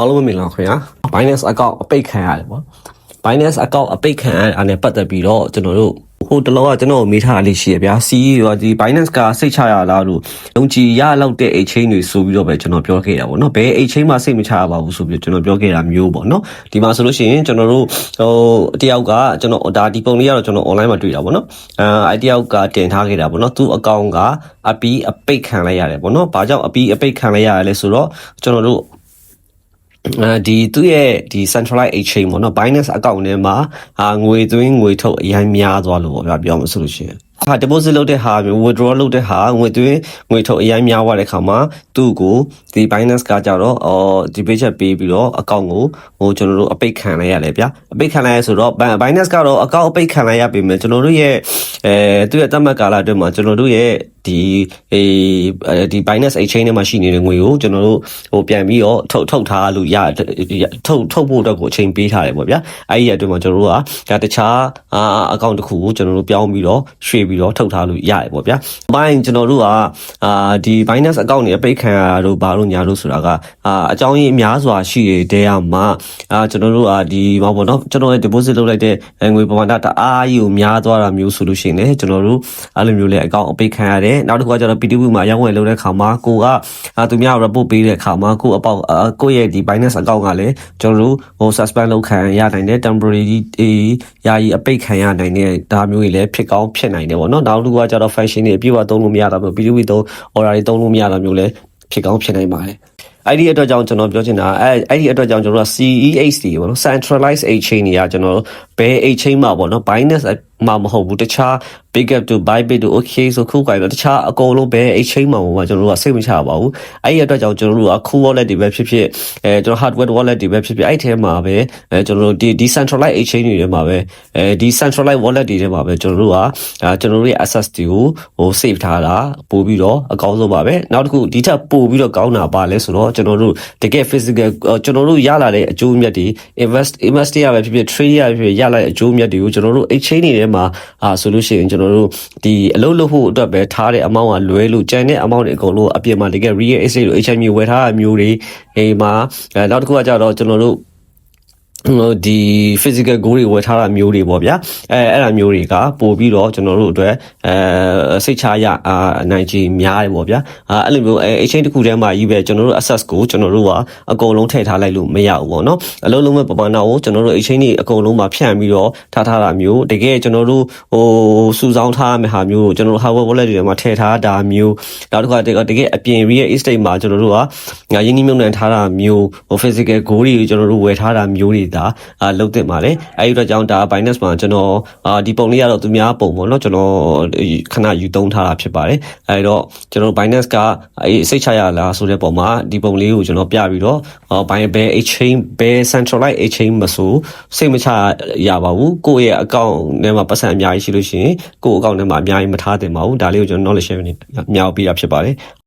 အားလုံးပဲမင်္ဂလာပါခင်ဗျာ Binance account အပိတ်ခံရတယ်ပေါ့ Binance account အပိတ်ခံရတာနဲ့ပတ်သက်ပြီးတော့ကျွန်တော်တို့ဟိုတလောကကျွန်တော်မေးထားတာလေးရှိရဗျာ CEO ကဒီ Binance ကစိတ်ချရလားလို့လုံကြည်ရလောက်တဲ့ exchange တွေဆိုပြီးတော့ပဲကျွန်တော်ပြောခဲ့တာပေါ့နော်ဘယ် exchange မှာစိတ်မချရပါဘူးဆိုပြီးကျွန်တော်ပြောခဲ့တာမျိုးပေါ့နော်ဒီမှာဆိုလို့ရှိရင်ကျွန်တော်တို့ဟိုတယောက်ကကျွန်တော်ဒါဒီပုံလေးကတော့ကျွန်တော် online မှာတွေ့တာပေါ့နော်အဲအဲတယောက်ကတင်ထားခဲ့တာပေါ့နော်သူ့ account ကအပီးအပိတ်ခံလိုက်ရတယ်ပေါ့နော်ဘာကြောင့်အပီးအပိတ်ခံလိုက်ရရလဲဆိုတော့ကျွန်တော်တို့အဲ ဒီသူ့ရဲ့ဒီ centralized exchange ပေါ့နော် Binance account ထဲမှာအာငွေသွင်းငွေထုတ်အရင်များသွားလို့ပေါ့ဗျာပြောမှဆိုလို့ရှိရင်အခါ deposit လုပ်တဲ့ဟာမျိုး withdraw လုပ်တဲ့ဟာငွေသွင်းငွေထုတ်အရင်များသွားတဲ့ခါမှာသူ့ကိုဒီ Binance ကကြတော့အော်ဒီ page ပေးပြီးတော့ account ကိုဟိုကျွန်တော်တို့အပိတ်ခံလိုက်ရတယ်ဗျာအပိတ်ခံလိုက်ရဆိုတော့ Bin- Binance ကတော့ account အပိတ်ခံလိုက်ရပြီမယ်ကျွန်တော်တို့ရဲ့အဲသူ့ရဲ့တတ်မှတ်ကာလအတွင်းမှာကျွန်တော်တို့ရဲ့ဒီအေးအဲဒီ Binance exchange ထဲမှာရှိနေတဲ့ငွေကိုကျွန်တော်တို့ဟိုပြန်ပြီးတော့ထုတ်ထုတ်ထားလို့ရထုတ်ထုတ်ဖို့အတွက်ကိုအချိန်ပေးထားတယ်ပေါ့ဗျာအဲ့ဒီအတွင်းမှာကျွန်တော်တို့ကဒါတခြားအာအကောင့်တစ်ခုကိုကျွန်တော်တို့ပြောင်းပြီးတော့ရွှေ့ပြီးတော့ထုတ်ထားလို့ရတယ်ပေါ့ဗျာ။ဘိုင်းကျွန်တော်တို့ကအာဒီ Binance account တွေအပိတ်ခံရတာတို့ဘာလို့ညာလို့ဆိုတာကအာအကြောင်းရင်းအများစွာရှိတဲ့တဲရမှာအာကျွန်တော်တို့ကဒီဘာပေါ့နော်ကျွန်တော်ရဲ့ deposit လုပ်လိုက်တဲ့ငွေပမာဏတအားကြီးကိုများသွားတာမျိုးဆိုလို့ရှိရင်လေကျွန်တော်တို့အဲ့လိုမျိုးလေအကောင့်အပိတ်ခံရတယ်နောက်တစ်ခုကကျွန်တော် PTV မှာရောင်းဝယ်လုပ်တဲ့ခါမှာကိုကအာသူများ report ပေးတဲ့ခါမှာကိုအပေါက်အာကိုရဲ့ဒီ Binance account ကလည်းကျွန်တော်တို့ဟို suspend လုပ်ခံရနိုင်တယ် temporary အေးယာယီအပိတ်ခံရနိုင်တဲ့ဒါမျိုးတွေလည်းဖြစ်ကောင်းဖြစ်နိုင်တယ်ပေါ့နော်နောက်တစ်ခုကကျတော့ fashion တွေအပြည့်အဝသုံးလို့မရတာမျိုး PTV သုံး order တွေသုံးလို့မရတာမျိုးလည်းဖြစ်ကောင်းဖြစ်နိုင်ပါတယ် အဲ့ဒီအတွက်ကြောင့်ကျွန်တော်ပြောချင်တာအဲ့အဲ့ဒီအတွက်ကြောင့်ကျွန်တော်တို့က CEH တွေပေါ့နော် centralized exchange တွေကကျွန်တော်တို့ဘယ် exchange မှာပေါ့နော် Binance မှာမဟုတ်ဘူးတခြား Bigger to Bybit တို့ okay ဆိုခုကွာတခြားအကုန်လုံးဘယ် exchange မှာပေါ့ကျွန်တော်တို့ကစိတ်မချပါဘူးအဲ့ဒီအတွက်ကြောင့်ကျွန်တော်တို့က cool wallet တွေပဲဖြစ်ဖြစ်အဲကျွန်တော် hardware wallet တွေပဲဖြစ်ဖြစ်အဲ့ထဲမှာပဲအဲကျွန်တော်တို့ဒီ decentralized exchange တွေထဲမှာပဲအဲဒီ decentralized wallet တွေထဲမှာပဲကျွန်တော်တို့ကအာကျွန်တော်တို့ရဲ့ access တွေကိုဟို save ထားတာပို့ပြီးတော့အကောင်းဆုံးပါပဲနောက်တစ်ခုဒီထက်ပို့ပြီးတော့ကောင်းတာပါလဲဆိုတော့ကျွန်တော်တို့တကယ် physical ကျွန်တော်တို့ရလာတဲ့အကျိုးအမြတ်တွေ invest invest ရပဲဖြစ်ဖြစ် trade ရပဲဖြစ်ဖြစ်ရလာတဲ့အကျိုးအမြတ်တွေကိုကျွန်တော်တို့ exchange တွေထဲမှာအာဆိုလို့ရှိရင်ကျွန်တော်တို့ဒီအလုပ်လုပ်ဖို့အတွက်ပဲထားတဲ့ amount ကလွဲလို့ကျန်တဲ့ amount တွေအကုန်လုံးအပြင်မှာတကယ် real estate လို့ HMI ဝယ်ထားတာမျိုးတွေအိမ်မှာအဲနောက်တစ်ခုကကြတော့ကျွန်တော်တို့ဟို ဒီ physical goal တွေဝယ်ထားတာမျိုးတွေပေါ့ဗျာအဲအဲ့ဒါမျိုးတွေကပို့ပြီးတော့ကျွန်တော်တို့အတွက်အဲစိတ်ချရအာနိုင်ချီများတယ်ပေါ့ဗျာအဲအဲ့လိုမျိုးအဲ exchange တစ်ခုထဲမှာကြီးပဲကျွန်တော်တို့ access ကိုကျွန်တော်တို့ကအကုန်လုံးထည့်ထားလိုက်လို့မရဘူးပေါ့နော်အလုံးလုံးမဲ့ပမာဏကိုကျွန်တော်တို့ exchange တွေအကုန်လုံးမှာဖြန့်ပြီးတော့ထားထားတာမျိုးတကယ်ကျွန်တော်တို့ဟိုစုဆောင်းထားမယ့်ဟာမျိုးကိုကျွန်တော်တို့ hardware wallet တွေထဲမှာထည့်ထားတာမျိုးနောက်တစ်ခါတကယ်အပြင် real estate မှာကျွန်တော်တို့ကငါရင်းနှီးမြှုပ်နှံထားတာမျိုးဟို physical goal တွေကျွန်တော်တို့ဝယ်ထားတာမျိုးတွေဒါအာလုံးတင်ပါတယ်အဲဒီတော့ကြောင့်ဒါ Binance မှာကျွန်တော်အာဒီပုံလေးကတော့သူများပုံပေါ့နော်ကျွန်တော်ခဏယူသုံးထားတာဖြစ်ပါတယ်အဲဒီတော့ကျွန်တော် Binance ကအဲစိတ်ချရလားဆိုတဲ့ပုံမှာဒီပုံလေးကိုကျွန်တော်ပြပြီးတော့ဟော Binance ဘယ် exchange ဘယ် centralized exchange မဆိုစိတ်မချရပါဘူးကိုယ့်ရဲ့ account ထဲမှာပတ်စံအများကြီးရှိလို့ရှိရင်ကိုယ့် account ထဲမှာအများကြီးမထားသင့်ပါဘူးဒါလေးကိုကျွန်တော် knowledge share နေမြောက်ပေးတာဖြစ်ပါတယ်